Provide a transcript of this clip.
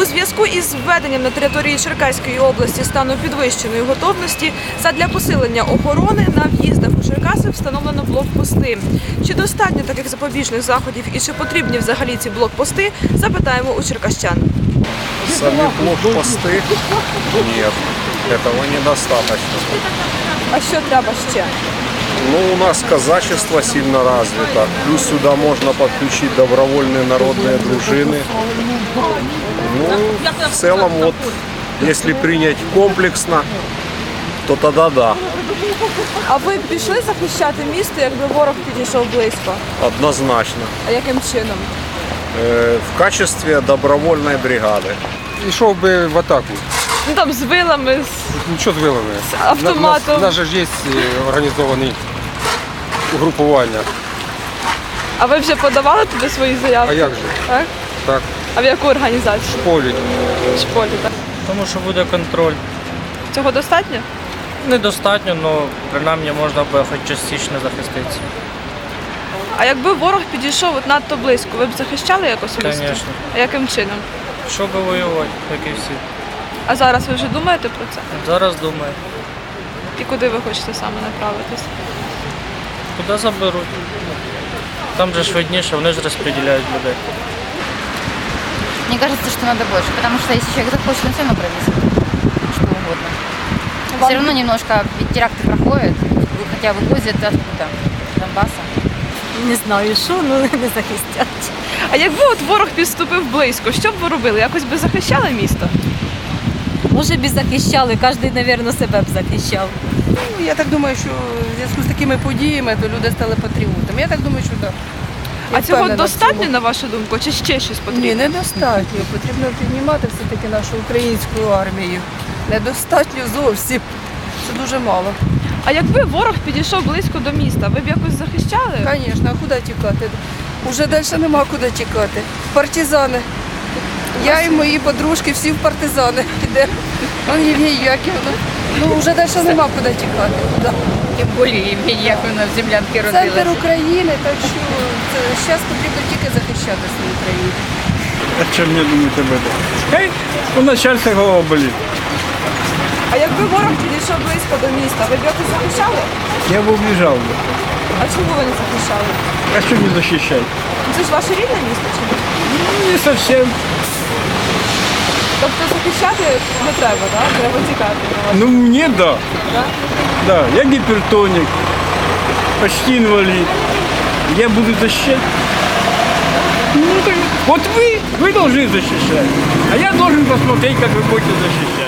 У зв'язку із введенням на території Черкаської області стану підвищеної готовності задля посилення охорони на в'їздах у Черкаси встановлено блокпости. Чи достатньо таких запобіжних заходів і чи потрібні взагалі ці блокпости? Запитаємо у черкащан. Сами блокпосты? Нет, этого недостаточно. А що треба ще? Ну, у нас казачество сильно развито. Плюс сюда можно подключить добровольные народные дружины. Ну, в целом, вот, если принять комплексно, то тогда да, А ви б пішли захищати місто, якби ворог підійшов близько? однозначно. А яким чином? Э, В качестве добровольной бригады. Ішов би в атаку. Ну там з вилами, з Ну що з вилами? автоматом. У нас же ж є е, організовані угрупування. А ви вже подавали туди свої заявки? А як же? Так? Так, А в яку організацію? в полі. В школі, так? Тому що буде контроль. Цього достатньо? Недостатньо, але принаймні можна буде хоч частично захиститися. А якби ворог підійшов от надто близько, ви б захищали якось? Звісно. А яким чином? Що би воювати, як і всі. А зараз ви вже думаєте про це? Зараз думаю, І куди ви хочете саме направитись? куди заберуть. Там же ж видніше, вони ж розподіляють людей. Мне кажется, что надо больше, потому что если человек захочет, он все равно провезет. Что угодно. Все равно немножко ведь теракты проходят, вы- хотя вывозят откуда? С Донбасса. Не знаю, що, ну не захистять. А якби от ворог підступив близько, що б ви робили? Якось би захищали місто? Може б і захищали, кожен, мабуть, себе б захищав. Ну, Я так думаю, що в зв'язку з такими подіями то люди стали патріотами. Я так думаю, що так. Я А цього впевнена в достатньо, цьому. на вашу думку, чи ще щось потрібно? Ні, недостатньо. Потрібно піднімати все-таки нашу українську армію. Недостатньо зовсім. Це дуже мало. А якби ворог підійшов близько до міста, ви б якось захищали? Звісно, а куди тікати? Уже далі нема куди тікати. Партизани. Я і мої подружки всі в партизани підемо. Он Євгеній Яківна. Ну вже далі нема куди тікати. Да. Тем более Евгения Яковлевна в землянке Центр України, так що зараз потрібно тільки захищати свою країну. О чем мне думать об этом? Эй, у начальства голова болит. А якби ворог підійшов близько до міста, ви б якось захищали? Я бы убежал бы. А чому ви не захищали? А что мне защищать? Це ж ваше рідне місто чи ні? Ну, не совсем. Тобто захищати не треба, так? Треба тікати. Ну, мне да. Да? Да, я гипертоник, почти инвалид. Я буду защищать. Ну, так, вот вы, вы должны защищать. А я должен посмотреть, как вы будете защищать.